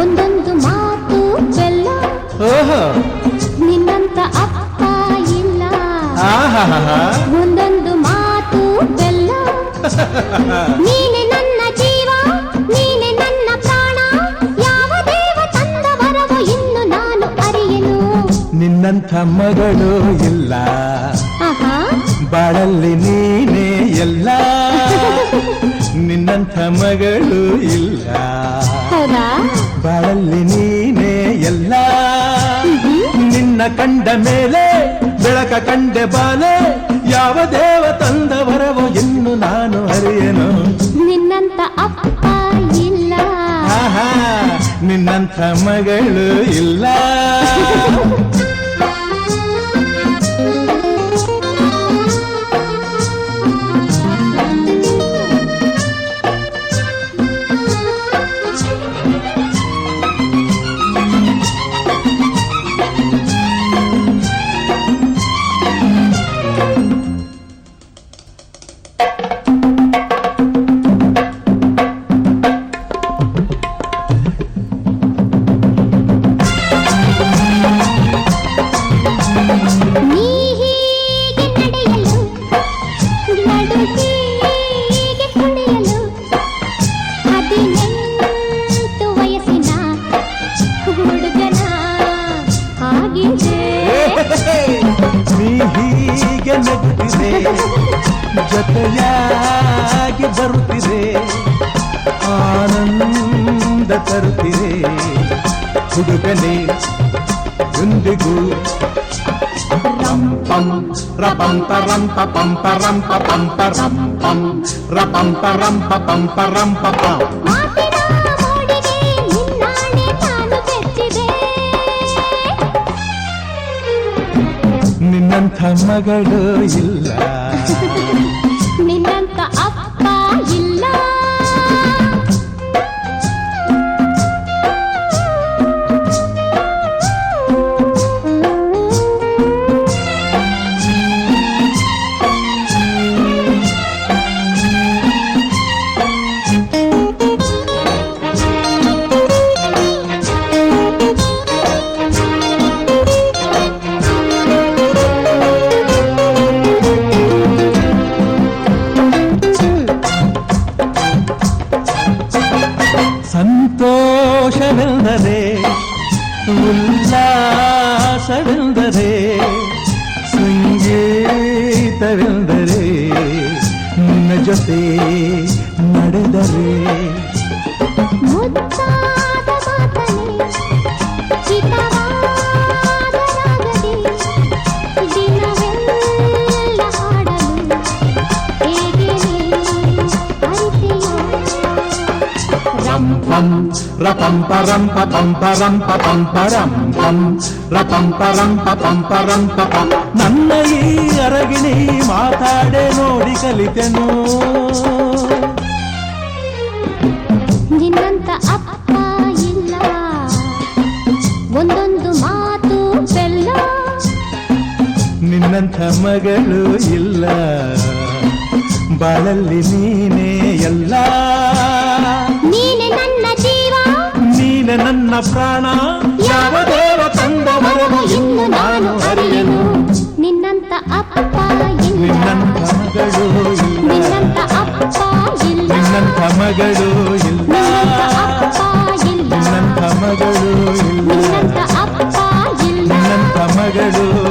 ಒಂದೊಂದು ಮಾತು ಬೆಲ್ಲ ಓಹೋ. ನಿನ್ನಂತ ಅಪ್ಪ ಇಲ್ಲ. ಒಂದೊಂದು ಮಾತು ಬೆಲ್ಲ ನೀನೆ ನನ್ನ ಜೀವ ನೀನೆ ನನ್ನ ಪ್ರಾಣ. ಯಾವ ದೇವ ತಂದ ವರವ ಇನ್ನು ನಾನು ಅರಿಯನು? ನಿನ್ನಂತ ಮಗಳು ಇಲ್ಲ. ಬಾಳಲ್ಲಿ ನೀನೇ ಎಲ್ಲ. ನಿನ್ನಂಥ ಮಗಳು ಇಲ್ಲ. ಬಾಳಲ್ಲಿ ನೀನೇ ಎಲ್ಲ. ನಿನ್ನ ಕಂಡ ಮೇಲೆ ಬೆಳಕ ಕಂಡೆ ಬಾಲೆ ಯಾವ ದೇವ ತಂದ ಬರವು ಇನ್ನು ನಾನು ಅರಿಯನು. ನಿನ್ನಂತ ಅಪ್ಪ ಇಲ್ಲ. ಆಹಾ ನಿನ್ನಂಥ ಮಗಳು ಇಲ್ಲ. ಹೀಗೆ ನಗುತ್ತಿದೆ ಜೊತೆಯಾಗಿ ಬರುತ್ತಿದೆ ಆನಂದ ತರುತ್ತಿದೆ ಹುಡುಗನೇ ಎಂದಿಗೂ ರಂ ಪಂ ರಪಂಪ ರಂಪ ಪಂಪ ರಂಪ ಪಂಪ ರಂ ಪಂ ರಪಂಪ ರಂಪ ಪಂಪ ರಂಪ ನಿನ್ನಂಥ ಮಗಳು ಇಲ್ಲ. ನಿನ್ನಂತ ಉಲ್ಲಾಸವೆಂದರೆ ಸಂಗೀತವೆಂದರೆ ನಿನ್ನ ಜೊತೆ ನಡೆದರೆ ಮುದ್ದಾದ ರಂ ಪಂ ರಪಂಪ ರಂಪ ಪಂಪ param ಪಂಪ ರಂ ಪಂ ರಪಂಪ ರಂಪ ಪಂಪ param ಪಂ ನನ್ನ ಈ ಅರಗಿಣಿ ಮಾತಾಡೆ ನೋಡಿ ಕಲಿತೆನು. ನಿನ್ನಂತ ಅಪ್ಪ ಇಲ್ಲ. ಒಂದೊಂದು ಮಾತು ಬೆಲ್ಲ. ನಿನ್ನಂಥ ಮಗಳು ಇಲ್ಲ. ಬಾಳಲ್ಲಿ ನೀನೇ ಎಲ್ಲ. ನನ್ನ ಪ್ರಾಣ. ಯಾವ ದೇವ ತಂದ ವರವು ಇನ್ನು ನಾನು ಅರಿಯನು. ನಿನ್ನಂತ ಅಪ್ಪ ಇಲ್ಲ. ನಿನ್ನಂಥ ಮಗಳು ಇಲ್ಲ. ನಿನ್ನಂತ ಅಪ್ಪ ಇಲ್ಲ. ನಿನ್ನಂತ ಮಗಳು ಇಲ್ಲ. ನಿನ್ನಂತ ಅಪ್ಪ ಇಲ್ಲ. ನಿನ್ನಂಥ ಮಗಳು ಇಲ್ಲ. ನಿನ್ನಂತ ಅಪ್ಪ ಇಲ್ಲ. ನಿನ್ನಂತ ಮಗಳು